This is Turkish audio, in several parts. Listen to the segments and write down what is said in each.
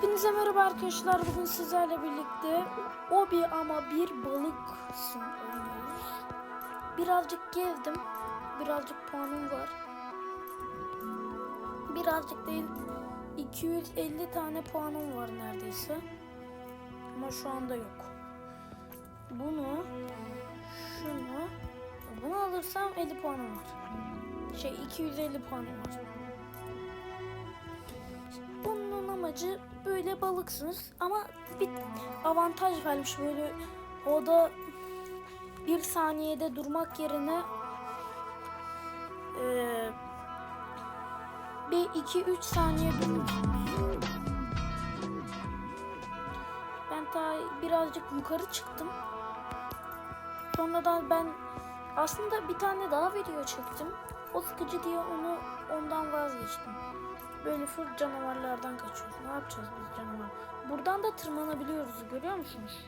Hepinize merhaba arkadaşlar. Bugün sizlerle birlikte o bir ama bir balıksın oynuyoruz. Birazcık gezdim. Birazcık puanım var. Birazcık değil 250 tane puanım var neredeyse. Ama şu anda yok. Bunu şunu bunu alırsam 50 puanım var. Şey 250 puanım var. Amacı böyle balıksınız ama bir avantaj vermiş böyle o da bir saniyede durmak yerine eee, bir iki üç saniye duruyorsunuz. Ben ta birazcık yukarı çıktım. Sonradan ben aslında bir tane daha video çektim. O sıkıcı diye onu ondan vazgeçtim. Böyle full canavarlardan kaçıyoruz. Ne yapacağız biz canavar? Buradan da tırmanabiliyoruz. Görüyor musunuz?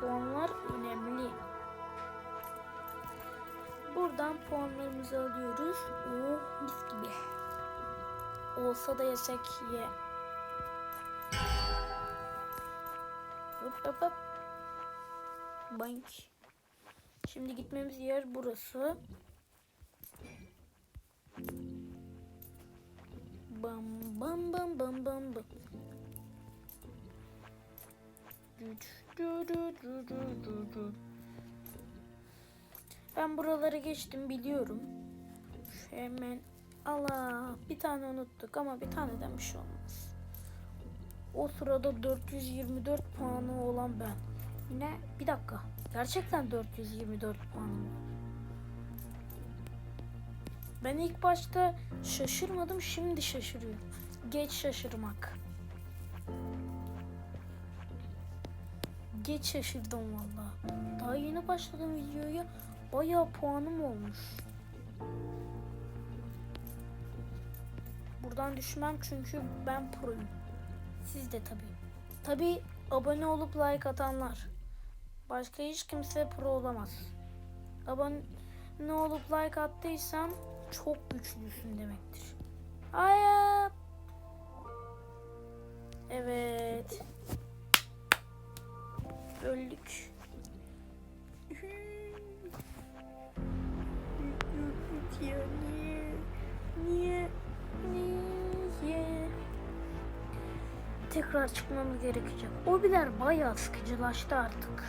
Puanlar önemli. Buradan puanlarımızı alıyoruz. Oh mis gibi. Olsa da yesek ye. Hop hop hop. Bank. Şimdi gitmemiz yer burası. Bam bam bam bam bam bam. Ben buraları geçtim biliyorum. Şu hemen Allah bir tane unuttuk ama bir taneden bir şey olmaz. O sırada 424 puanı olan ben. Yine bir dakika. Gerçekten 424 puanım var. Ben ilk başta şaşırmadım, şimdi şaşırıyorum. Geç şaşırmak. Geç şaşırdım valla. Daha yeni başladım videoya. Bayağı puanım olmuş. Buradan düşmem çünkü ben proyum. Siz de tabii. Tabii abone olup like atanlar. Başka hiç kimse pro olamaz. Abone olup like attıysan çok güçlüsün demektir. Hayır. Evet. Öldük. Niye? Niye? Niye? Tekrar çıkmamız gerekecek. O biler bayağı sıkıcılaştı artık.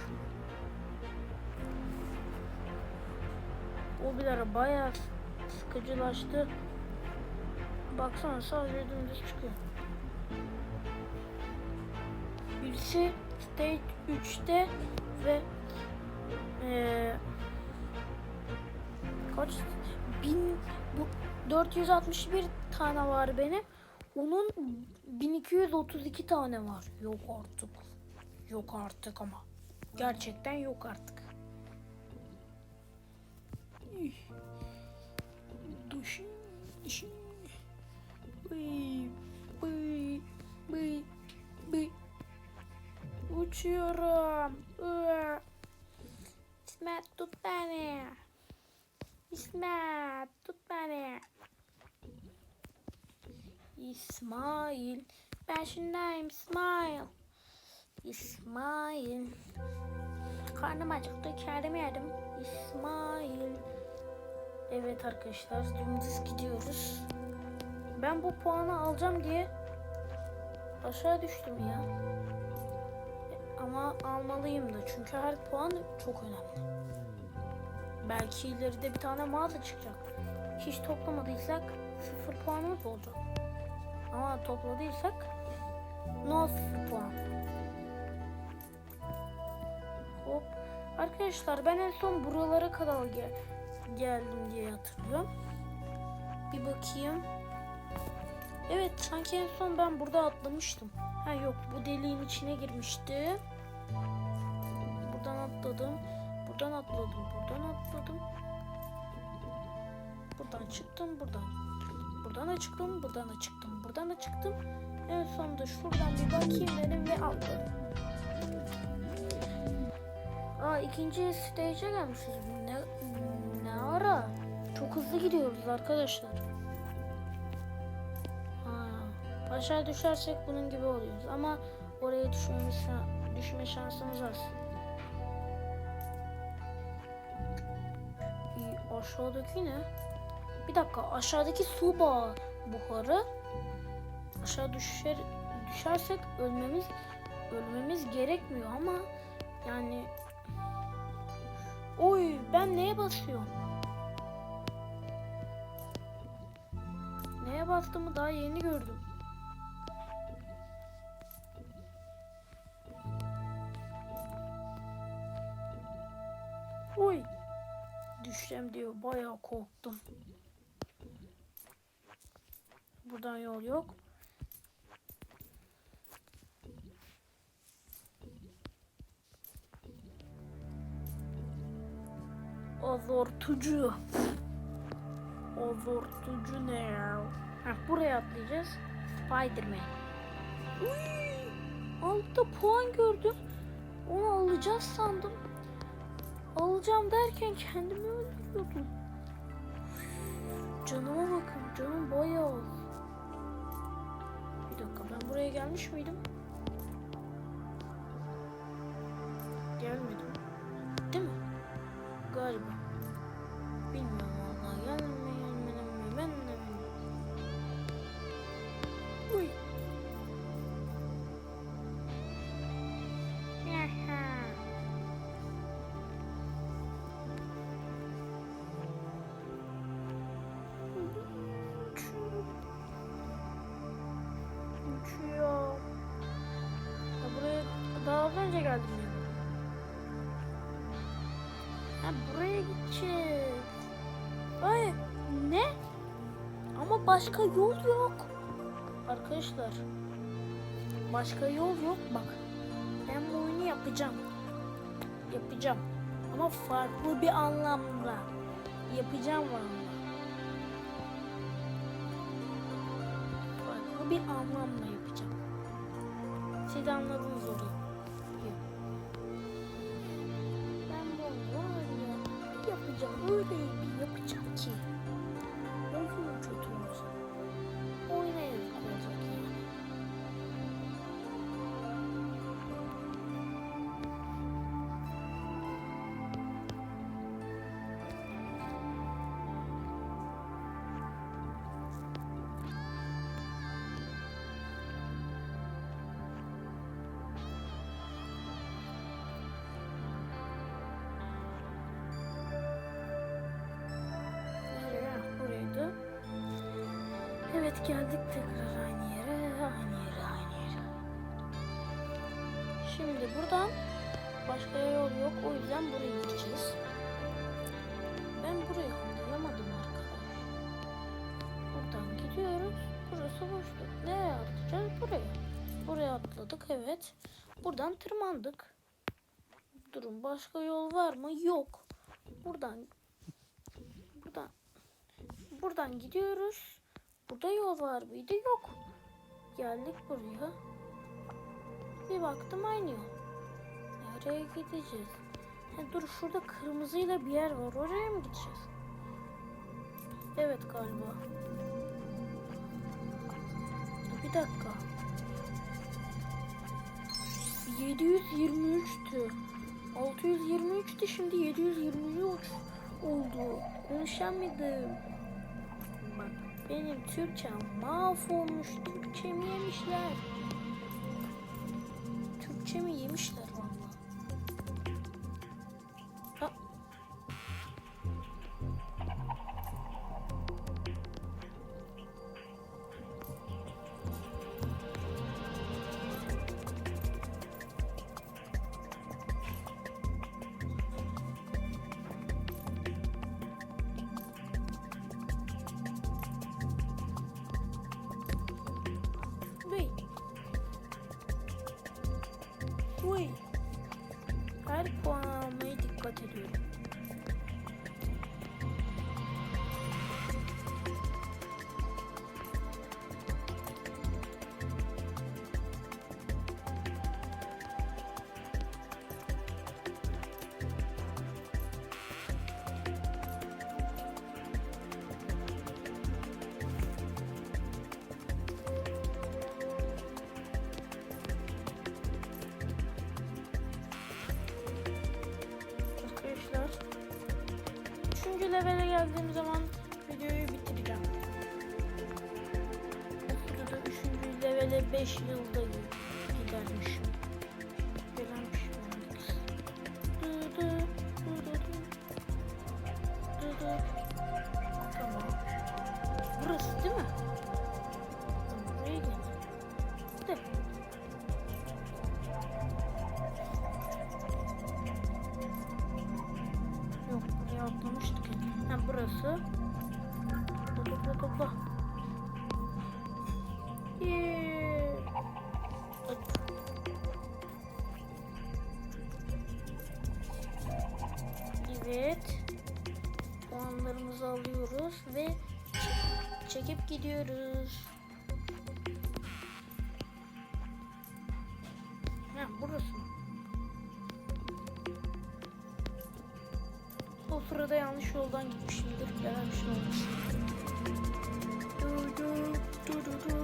O biler bayağı sıkıcılaştı. Baksana sadece dümdüz çıkıyor. Birisi stage 3'te ve eee kaç bin bu 461 tane var benim. Onun 1232 tane var. Yok artık. Yok artık ama. Gerçekten yok artık. Uçuyorum. Iı. İsmet tut beni. İsmet tut beni. İsmail. Ben şimdiyim İsmail. İsmail. Karnım acıktı. Kendimi yedim. İsmail. Evet arkadaşlar dümdüz gidiyoruz. Ben bu puanı alacağım diye aşağı düştüm ya. Ama almalıyım da çünkü her puan çok önemli. Belki ileride bir tane mağaza çıkacak. Hiç toplamadıysak sıfır puanımız olacak. Ama topladıysak no sıfır puan. Hop. Arkadaşlar ben en son buralara kadar gel geldim diye hatırlıyorum. Bir bakayım. Evet sanki en son ben burada atlamıştım. Ha yok bu deliğin içine girmişti. Buradan atladım. Buradan atladım. Buradan atladım. Buradan çıktım. Buradan. Buradan da çıktım. Buradan da çıktım. Buradan da çıktım. En sonunda şuradan bir bakayım dedim ve atladım. Aa ikinci stage'e gelmişiz. Ne, ne ara? Çok hızlı gidiyoruz arkadaşlar. Aşağı düşersek bunun gibi oluyoruz ama oraya düşmemiz düşme şansımız az. Aşağıdaki ne? Bir dakika aşağıdaki su bağı buharı. Aşağı düşer düşersek ölmemiz ölmemiz gerekmiyor ama yani Oy ben neye basıyorum? Neye bastığımı daha yeni gördüm. Düşeceğim diyor. Bayağı korktum. Buradan yol yok. Azortucu. Azortucu ne ya? Heh, buraya atlayacağız. Spiderman. Altta puan gördüm. Onu alacağız sandım. Alacağım derken kendimi öldürüyordum. Canıma bakın. Canım bayağı az. Bir dakika ben buraya gelmiş miydim? Gelmedim. Değil mi? Galiba. Bilmiyorum önce geldim ya. Ha buraya gideceğiz. Ay ne? Ama başka yol yok. Arkadaşlar. Başka yol yok bak. Ben bu oyunu yapacağım. Yapacağım. Ama farklı bir anlamda. Yapacağım valla. Farklı bir anlamda yapacağım. Siz anladınız orayı. Öyle bir yapacağım ki. Evet geldik tekrar aynı yere. Aynı yere, aynı yere. Şimdi buradan başka yol yok. O yüzden buraya gideceğiz. Ben burayı anlayamadım arkadaş. Buradan gidiyoruz. Burası boşluk. Nereye atlayacağız? Buraya. Buraya atladık evet. Buradan tırmandık. Durun başka yol var mı? Yok. Buradan buradan buradan gidiyoruz. Burada yol var mıydı? Yok. Geldik buraya. Bir baktım aynı yol. Nereye gideceğiz? Ha, dur şurada kırmızıyla bir yer var. Oraya mı gideceğiz? Evet galiba. Bir dakika. 723'tü. 623'tü şimdi 723 oldu. Konuşamadım. Benim Türkçem mahvolmuş. Türkçemi yemişler. Türkçemi yemişler Bye. Geldiğim zaman videoyu bitireceğim. O sırada 3. levele 5 yılda gidermişim. Gelenmişim. Dı dı, dı dı dı. Dı dı. Tamam. Burası değil mi? Yok buraya atlamıştık. ya. Ha burası. Topla topla topla. Evet. Puanlarımızı alıyoruz ve çek- çekip gidiyoruz. O sırada yanlış yoldan gitmişimdir. Olmuş. Du du du.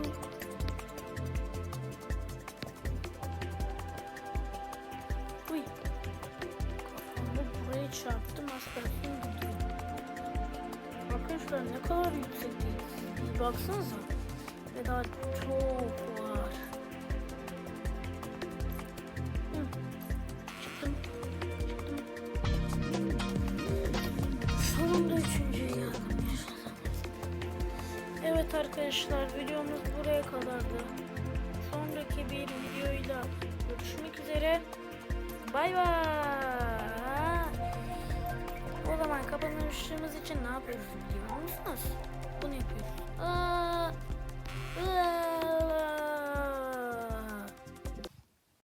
Uy. Kafamı buraya çarptım. Aspersin gidiyor. Arkadaşlar ne kadar yüksekteyiz. Baksanıza. Ve daha çok Evet arkadaşlar videomuz buraya kadardı. Sonraki bir videoyla görüşmek üzere. Bay bay. O zaman kapanışımız için ne yapıyoruz biliyor musunuz? Bunu yapıyoruz. Aa,